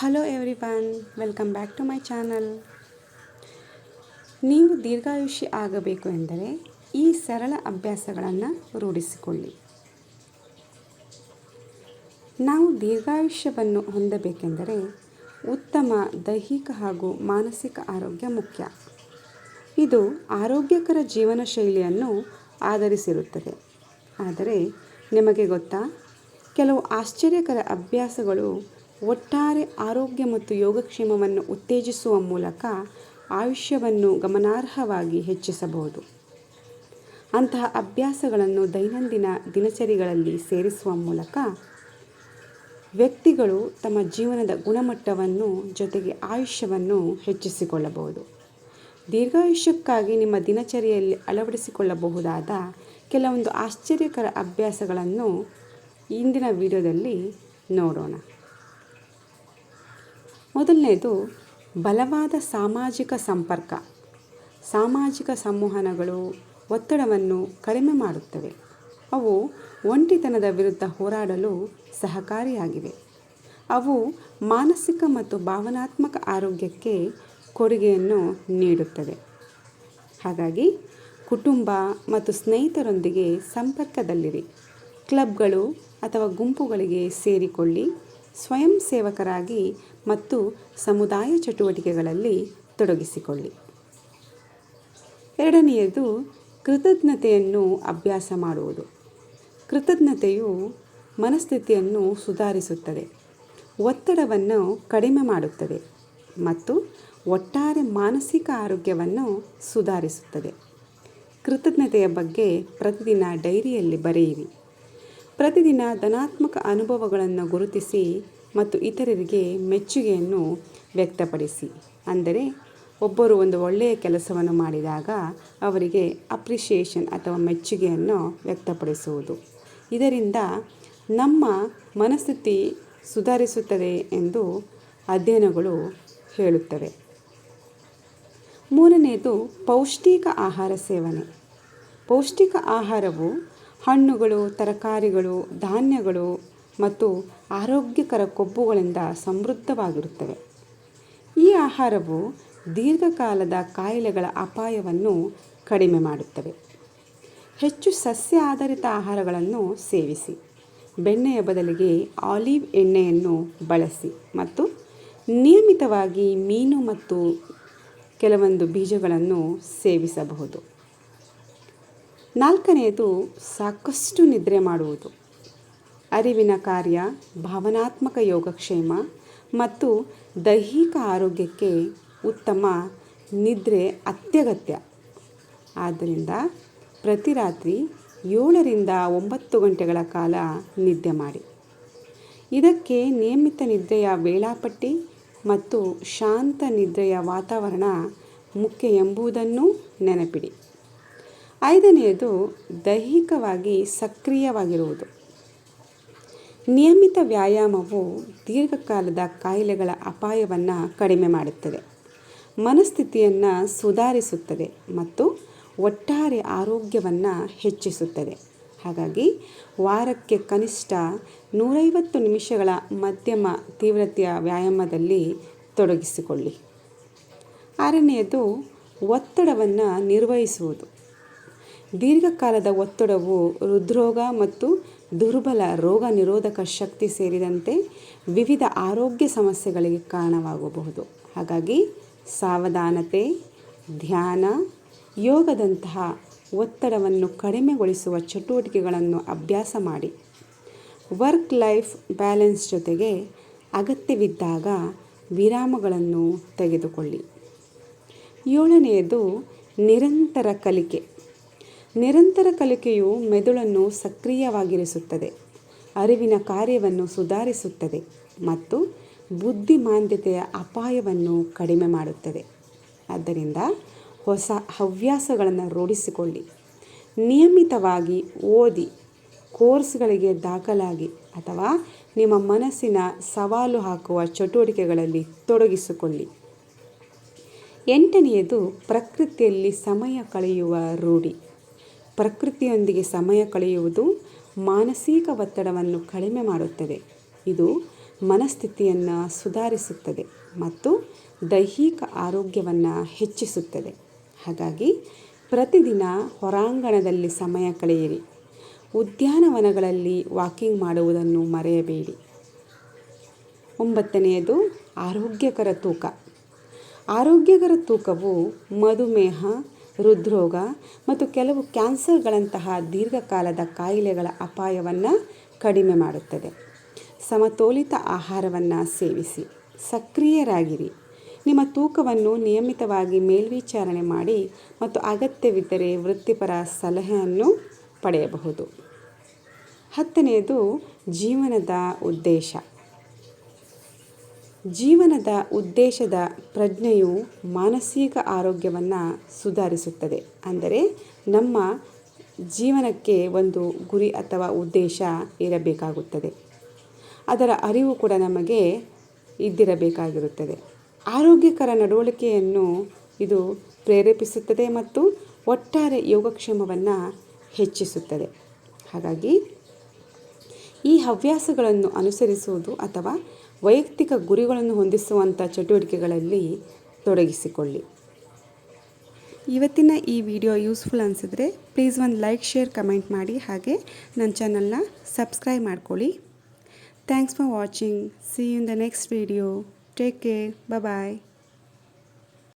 Hello everyone welcome back to my channel ನೀವು ದೀರ್ಘಾಯುಷಿ ಆಗಬೇಕು ಎಂದರೆ ಈ ಸರಳ ಅಭ್ಯಾಸಗಳನ್ನು ರೂಢಿಸಿಕೊಳ್ಳಿ. ನಾವು ದೀರ್ಘಾಯುಷ್ಯವನ್ನು ಹೊಂದಬೇಕೆಂದರೆ ಉತ್ತಮ ದೈಹಿಕ ಹಾಗೂ ಮಾನಸಿಕ ಆರೋಗ್ಯ ಮುಖ್ಯ. ಇದು ಆರೋಗ್ಯಕರ ಜೀವನ ಶೈಲಿಯನ್ನು ಆಧರಿಸಿರುತ್ತದೆ. ಆದರೆ ನಿಮಗೆ ಗೊತ್ತಾ? ಕೆಲವು ಆಶ್ಚರ್ಯಕರ ಅಭ್ಯಾಸಗಳು ಒಟ್ಟಾರೆ ಆರೋಗ್ಯ ಮತ್ತು ಯೋಗಕ್ಷೇಮವನ್ನು ಉತ್ತೇಜಿಸುವ ಮೂಲಕ ಆಯುಷ್ಯವನ್ನು ಗಮನಾರ್ಹವಾಗಿ ಹೆಚ್ಚಿಸಬಹುದು. ಅಂತಹ ಅಭ್ಯಾಸಗಳನ್ನು ದೈನಂದಿನ ದಿನಚರಿಗಳಲ್ಲಿ ಸೇರಿಸುವ ಮೂಲಕ ವ್ಯಕ್ತಿಗಳು ತಮ್ಮ ಜೀವನದ ಗುಣಮಟ್ಟವನ್ನು ಜೊತೆಗೆ ಆಯುಷ್ಯವನ್ನು ಹೆಚ್ಚಿಸಿಕೊಳ್ಳಬಹುದು. ದೀರ್ಘಾಯುಷ್ಯಕ್ಕಾಗಿ ನಿಮ್ಮ ದಿನಚರಿಯಲ್ಲಿ ಅಳವಡಿಸಿಕೊಳ್ಳಬಹುದಾದ ಕೆಲವೊಂದು ಆಶ್ಚರ್ಯಕರ ಅಭ್ಯಾಸಗಳನ್ನು ಇಂದಿನ ವಿಡಿಯೋದಲ್ಲಿ ನೋಡೋಣ. ಮೊದಲನೇದು, ಬಲವಾದ ಸಾಮಾಜಿಕ ಸಂಪರ್ಕ. ಸಾಮಾಜಿಕ ಸಂವಹನಗಳು ಒತ್ತಡವನ್ನು ಕಡಿಮೆ ಮಾಡುತ್ತವೆ. ಅವು ಒಂಟಿತನದ ವಿರುದ್ಧ ಹೋರಾಡಲು ಸಹಕಾರಿಯಾಗಿವೆ. ಅವು ಮಾನಸಿಕ ಮತ್ತು ಭಾವನಾತ್ಮಕ ಆರೋಗ್ಯಕ್ಕೆ ಕೊಡುಗೆಯನ್ನು ನೀಡುತ್ತವೆ. ಹಾಗಾಗಿ, ಕುಟುಂಬ ಮತ್ತು ಸ್ನೇಹಿತರೊಂದಿಗೆ ಸಂಪರ್ಕದಲ್ಲಿರಿ. ಕ್ಲಬ್ಗಳು ಅಥವಾ ಗುಂಪುಗಳಿಗೆ ಸೇರಿಕೊಳ್ಳಿ. ಸ್ವಯಂ ಸೇವಕರಾಗಿ ಮತ್ತು ಸಮುದಾಯ ಚಟುವಟಿಕೆಗಳಲ್ಲಿ ತೊಡಗಿಸಿಕೊಳ್ಳಿ. ಎರಡನೆಯದು ಕೃತಜ್ಞತೆಯನ್ನು ಅಭ್ಯಾಸ ಮಾಡುವುದು. ಕೃತಜ್ಞತೆಯು ಮನಸ್ಥಿತಿಯನ್ನು ಸುಧಾರಿಸುತ್ತದೆ. ಒತ್ತಡವನ್ನು ಕಡಿಮೆ ಮಾಡುತ್ತದೆ ಮತ್ತು ಒಟ್ಟಾರೆ ಮಾನಸಿಕ ಆರೋಗ್ಯವನ್ನು ಸುಧಾರಿಸುತ್ತದೆ. ಕೃತಜ್ಞತೆಯ ಬಗ್ಗೆ ಪ್ರತಿದಿನ ಡೈರಿಯಲ್ಲಿ ಬರೆಯಿರಿ. ಪ್ರತಿದಿನ ಧನಾತ್ಮಕ ಅನುಭವಗಳನ್ನು ಗುರುತಿಸಿ ಮತ್ತು ಇತರರಿಗೆ ಮೆಚ್ಚುಗೆಯನ್ನು ವ್ಯಕ್ತಪಡಿಸಿ. ಅಂದರೆ, ಒಬ್ಬರು ಒಂದು ಒಳ್ಳೆಯ ಕೆಲಸವನ್ನು ಮಾಡಿದಾಗ ಅವರಿಗೆ ಅಪ್ರಿಷಿಯೇಷನ್ ಅಥವಾ ಮೆಚ್ಚುಗೆಯನ್ನು ವ್ಯಕ್ತಪಡಿಸುವುದು. ಇದರಿಂದ ನಮ್ಮ ಮನಸ್ಥಿತಿ ಸುಧಾರಿಸುತ್ತದೆ ಎಂದು ಅಧ್ಯಯನಗಳು ಹೇಳುತ್ತವೆ. ಮೂರನೆಯದು, ಪೌಷ್ಟಿಕ ಆಹಾರ ಸೇವನೆ. ಪೌಷ್ಟಿಕ ಆಹಾರವು ಹಣ್ಣುಗಳು, ತರಕಾರಿಗಳು, ಧಾನ್ಯಗಳು ಮತ್ತು ಆರೋಗ್ಯಕರ ಕೊಬ್ಬುಗಳಿಂದ ಸಮೃದ್ಧವಾಗಿರುತ್ತವೆ. ಈ ಆಹಾರವು ದೀರ್ಘಕಾಲದ ಕಾಯಿಲೆಗಳ ಅಪಾಯವನ್ನು ಕಡಿಮೆ ಮಾಡುತ್ತವೆ. ಹೆಚ್ಚು ಸಸ್ಯ ಆಧಾರಿತ ಆಹಾರಗಳನ್ನು ಸೇವಿಸಿ, ಬೆಣ್ಣೆಯ ಬದಲಿಗೆ ಆಲಿವ್ ಎಣ್ಣೆಯನ್ನು ಬಳಸಿ ಮತ್ತು ನಿಯಮಿತವಾಗಿ ಮೀನು ಮತ್ತು ಕೆಲವೊಂದು ಬೀಜಗಳನ್ನು ಸೇವಿಸಬಹುದು. ನಾಲ್ಕನೆಯದು ಸಾಕಷ್ಟು ನಿದ್ರೆ ಮಾಡುವುದು. ಅರಿವಿನ ಕಾರ್ಯ, ಭಾವನಾತ್ಮಕ ಯೋಗಕ್ಷೇಮ ಮತ್ತು ದೈಹಿಕ ಆರೋಗ್ಯಕ್ಕೆ ಉತ್ತಮ ನಿದ್ರೆ ಅತ್ಯಗತ್ಯ. ಆದ್ದರಿಂದ ಪ್ರತಿ ರಾತ್ರಿ ಏಳರಿಂದ ಒಂಬತ್ತು ಗಂಟೆಗಳ ಕಾಲ ನಿದ್ದೆ ಮಾಡಿ. ಇದಕ್ಕೆ ನಿಯಮಿತ ನಿದ್ರೆಯ ವೇಳಾಪಟ್ಟಿ ಮತ್ತು ಶಾಂತ ನಿದ್ರೆಯ ವಾತಾವರಣ ಮುಖ್ಯ ಎಂಬುದನ್ನು ನೆನಪಿಡಿ. ಐದನೆಯದು ದೈಹಿಕವಾಗಿ ಸಕ್ರಿಯವಾಗಿರುವುದು. ನಿಯಮಿತ ವ್ಯಾಯಾಮವು ದೀರ್ಘಕಾಲದ ಕಾಯಿಲೆಗಳ ಅಪಾಯವನ್ನು ಕಡಿಮೆ ಮಾಡುತ್ತದೆ. ಮನಸ್ಥಿತಿಯನ್ನು ಸುಧಾರಿಸುತ್ತದೆ ಮತ್ತು ಒಟ್ಟಾರೆ ಆರೋಗ್ಯವನ್ನು ಹೆಚ್ಚಿಸುತ್ತದೆ. ಹಾಗಾಗಿ ವಾರಕ್ಕೆ ಕನಿಷ್ಠ ನೂರೈವತ್ತು ನಿಮಿಷಗಳ ಮಧ್ಯಮ ತೀವ್ರತೆಯ ವ್ಯಾಯಾಮದಲ್ಲಿ ತೊಡಗಿಸಿಕೊಳ್ಳಿ. ಆರನೆಯದು ಒತ್ತಡವನ್ನು ನಿರ್ವಹಿಸುವುದು. ದೀರ್ಘಕಾಲದ ಒತ್ತಡವು ಹೃದ್ರೋಗ ಮತ್ತು ದುರ್ಬಲ ರೋಗ ನಿರೋಧಕ ಶಕ್ತಿ ಸೇರಿದಂತೆ ವಿವಿಧ ಆರೋಗ್ಯ ಸಮಸ್ಯೆಗಳಿಗೆ ಕಾರಣವಾಗಬಹುದು. ಹಾಗಾಗಿ ಸಾವಧಾನತೆ, ಧ್ಯಾನ, ಯೋಗದಂತಹ ಒತ್ತಡವನ್ನು ಕಡಿಮೆಗೊಳಿಸುವ ಚಟುವಟಿಕೆಗಳನ್ನು ಅಭ್ಯಾಸ ಮಾಡಿ. ವರ್ಕ್ ಲೈಫ್ ಬ್ಯಾಲೆನ್ಸ್ ಜೊತೆಗೆ ಅಗತ್ಯವಿದ್ದಾಗ ವಿರಾಮಗಳನ್ನು ತೆಗೆದುಕೊಳ್ಳಿ. ಏಳನೆಯದು ನಿರಂತರ ಕಲಿಕೆ. ನಿರಂತರ ಕಲಿಕೆಯು ಮೆದುಳನ್ನು ಸಕ್ರಿಯವಾಗಿರಿಸುತ್ತದೆ. ಅರಿವಿನ ಕಾರ್ಯವನ್ನು ಸುಧಾರಿಸುತ್ತದೆ ಮತ್ತು ಬುದ್ಧಿಮಾಂದ್ಯತೆಯ ಅಪಾಯವನ್ನು ಕಡಿಮೆ ಮಾಡುತ್ತದೆ. ಆದ್ದರಿಂದ ಹೊಸ ಹವ್ಯಾಸಗಳನ್ನು ರೂಢಿಸಿಕೊಳ್ಳಿ. ನಿಯಮಿತವಾಗಿ ಓದಿ, ಕೋರ್ಸ್ಗಳಿಗೆ ದಾಖಲಾಗಿ ಅಥವಾ ನಿಮ್ಮ ಮನಸ್ಸಿನ ಸವಾಲು ಹಾಕುವ ಚಟುವಟಿಕೆಗಳಲ್ಲಿ ತೊಡಗಿಸಿಕೊಳ್ಳಿ. ಎಂಟನೆಯದು ಪ್ರಕೃತಿಯಲ್ಲಿ ಸಮಯ ಕಳೆಯುವ ರೂಢಿ. ಪ್ರಕೃತಿಯೊಂದಿಗೆ ಸಮಯ ಕಳೆಯುವುದು ಮಾನಸಿಕ ಒತ್ತಡವನ್ನು ಕಡಿಮೆ ಮಾಡುತ್ತದೆ. ಇದು ಮನಸ್ಥಿತಿಯನ್ನು ಸುಧಾರಿಸುತ್ತದೆ ಮತ್ತು ದೈಹಿಕ ಆರೋಗ್ಯವನ್ನು ಹೆಚ್ಚಿಸುತ್ತದೆ. ಹಾಗಾಗಿ ಪ್ರತಿದಿನ ಹೊರಾಂಗಣದಲ್ಲಿ ಸಮಯ ಕಳೆಯಿರಿ. ಉದ್ಯಾನವನಗಳಲ್ಲಿ ವಾಕಿಂಗ್ ಮಾಡುವುದನ್ನು ಮರೆಯಬೇಡಿ. ಒಂಬತ್ತನೆಯದು, ಆರೋಗ್ಯಕರ ತೂಕ. ಆರೋಗ್ಯಕರ ತೂಕವು ಮಧುಮೇಹ ಹೃದ್ರೋಗ ಮತ್ತು ಕೆಲವು ಕ್ಯಾನ್ಸರ್ಗಳಂತಹ ದೀರ್ಘಕಾಲದ ಕಾಯಿಲೆಗಳ ಅಪಾಯವನ್ನು ಕಡಿಮೆ ಮಾಡುತ್ತದೆ. ಸಮತೋಲಿತ ಆಹಾರವನ್ನು ಸೇವಿಸಿ, ಸಕ್ರಿಯರಾಗಿರಿ. ನಿಮ್ಮ ತೂಕವನ್ನು ನಿಯಮಿತವಾಗಿ ಮೇಲ್ವಿಚಾರಣೆ ಮಾಡಿ ಮತ್ತು ಅಗತ್ಯವಿದ್ದರೆ ವೃತ್ತಿಪರ ಸಲಹೆಯನ್ನು ಪಡೆಯಬಹುದು. ಹತ್ತನೆಯದು ಜೀವನದ ಉದ್ದೇಶ. ಜೀವನದ ಉದ್ದೇಶದ ಪ್ರಜ್ಞೆಯು ಮಾನಸಿಕ ಆರೋಗ್ಯವನ್ನು ಸುಧಾರಿಸುತ್ತದೆ. ಅಂದರೆ ನಮ್ಮ ಜೀವನಕ್ಕೆ ಒಂದು ಗುರಿ ಅಥವಾ ಉದ್ದೇಶ ಇರಬೇಕಾಗುತ್ತದೆ. ಅದರ ಅರಿವು ಕೂಡ ನಮಗೆ ಇದ್ದಿರಬೇಕಾಗಿರುತ್ತದೆ. ಆರೋಗ್ಯಕರ ನಡವಳಿಕೆಯನ್ನು ಇದು ಪ್ರೇರೇಪಿಸುತ್ತದೆ ಮತ್ತು ಒಟ್ಟಾರೆ ಯೋಗಕ್ಷೇಮವನ್ನು ಹೆಚ್ಚಿಸುತ್ತದೆ. ಹಾಗಾಗಿ ಈ ಹವ್ಯಾಸಗಳನ್ನು ಅನುಸರಿಸುವುದು ಅಥವಾ ವೈಯಕ್ತಿಕ ಗುರಿಗಳನ್ನು ಹೊಂದಿಸುವಂಥ ಚಟುವಟಿಕೆಗಳಲ್ಲಿ ತೊಡಗಿಸಿಕೊಳ್ಳಿ. ಇವತ್ತಿನ ಈ ವಿಡಿಯೋ ಯೂಸ್ಫುಲ್ ಅನಿಸಿದ್ರೆ ಪ್ಲೀಸ್ ಒಂದು ಲೈಕ್ ಶೇರ್ ಕಮೆಂಟ್ ಮಾಡಿ ಹಾಗೆ ನನ್ನ ಚಾನಲ್ನ ಸಬ್ಸ್ಕ್ರೈಬ್ ಮಾಡ್ಕೊಳ್ಳಿ. Thanks for watching see in the next video take care bye